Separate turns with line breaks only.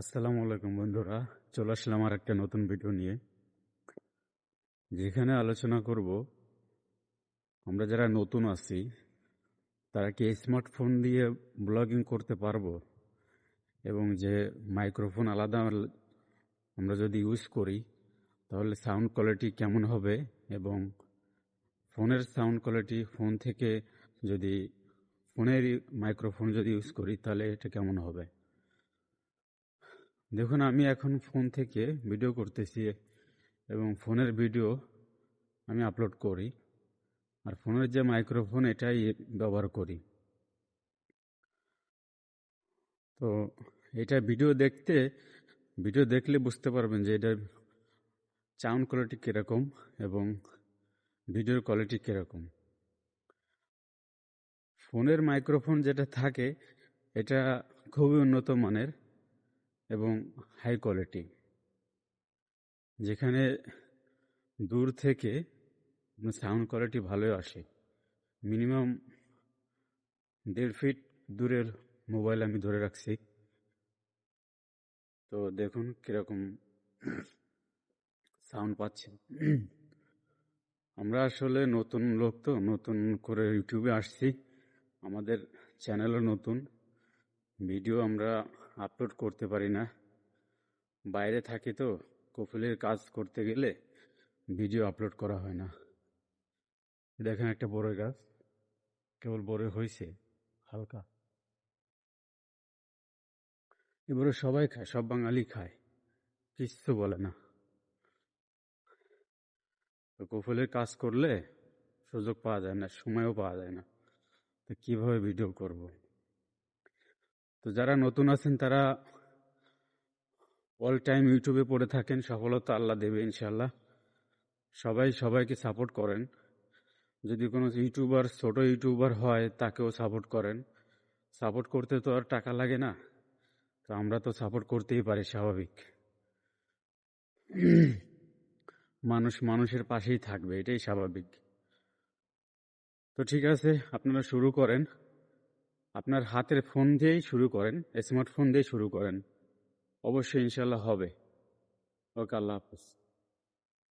আসসালামু আলাইকুম বন্ধুরা, চলে আসলাম আর একটা নতুন ভিডিও নিয়ে। যেখানে আলোচনা করব, আমরা যারা নতুন আছি, তারা কি স্মার্টফোন দিয়ে ব্লগিং করতে পারব? এবং যে মাইক্রোফোন আলাদা আমরা যদি ইউজ করি, তাহলে সাউন্ড কোয়ালিটি কেমন হবে? এবং ফোনের সাউন্ড কোয়ালিটি ফোন থেকে যদি, ফোনের মাইক্রোফোন যদি ইউজ করি, তাহলে এটা কেমন হবে? দেখুন, আমি এখন ফোন থেকে ভিডিও করতেছি এবং ফোনের ভিডিও আমি আপলোড করি আর ফোনের যে মাইক্রোফোন, এটাই ব্যবহার করি। তো এটা ভিডিও দেখতে, ভিডিও দেখলে বুঝতে পারবেন যে এটার সাউন্ড কোয়ালিটি কীরকম এবং ভিডিওর কোয়ালিটি কীরকম। ফোনের মাইক্রোফোন যেটা থাকে, এটা খুবই উন্নত মানের। এবং হাই কোয়ালিটি যেখানে দূর থেকে সাউন্ড কোয়ালিটি ভালোই আসে। মিনিমাম দেড় ফিট দূরের মোবাইল আমি ধরে রাখছি। তো দেখুন কীরকম সাউন্ড পাচ্ছে। আমরা আসলে নতুন লোক তো, নতুন করে ইউটিউবে আসছি। আমাদের চ্যানেলও নতুন। ভিডিও আমরা আপলোড করতে পারি না। বাইরে থাকি তো, কফিলের কাজ করতে গেলে ভিডিও আপলোড করা হয় না। দেখেন একটা বড় গাছ, কেবল বড় হয়েছে হালকা। এবারে সবাই খায়, সব বাঙালি খায়, কিচ্ছু বলে না। তো কফিলের কাজ করলে সুযোগ পাওয়া যায় না, সময়ও পাওয়া যায় না। তো কীভাবে ভিডিও করব? তো যারা নতুন আছেন, তারা অল টাইম ইউটিউবে পড়ে থাকেন, সফলতা আল্লাহ দেবে ইনশাল্লাহ সবাই সবাইকে সাপোর্ট করেন। যদি কোনো ইউটিউবার ছোট ইউটিউবার হয়, তাকেও সাপোর্ট করেন। সাপোর্ট করতে তো আর টাকা লাগে না। তো আমরা তো সাপোর্ট করতেই পারি, স্বাভাবিক। মানুষ মানুষের পাশেই থাকবে, এটাই স্বাভাবিক। তো ঠিক আছে, আপনারা শুরু করেন। আপনার হাতের ফোন দিয়েই শুরু করেন, স্মার্টফোন দিয়ে শুরু করেন। অবশ্যই ইনশাল্লাহ হবে। ওকে, আল্লাহ হাফেজ।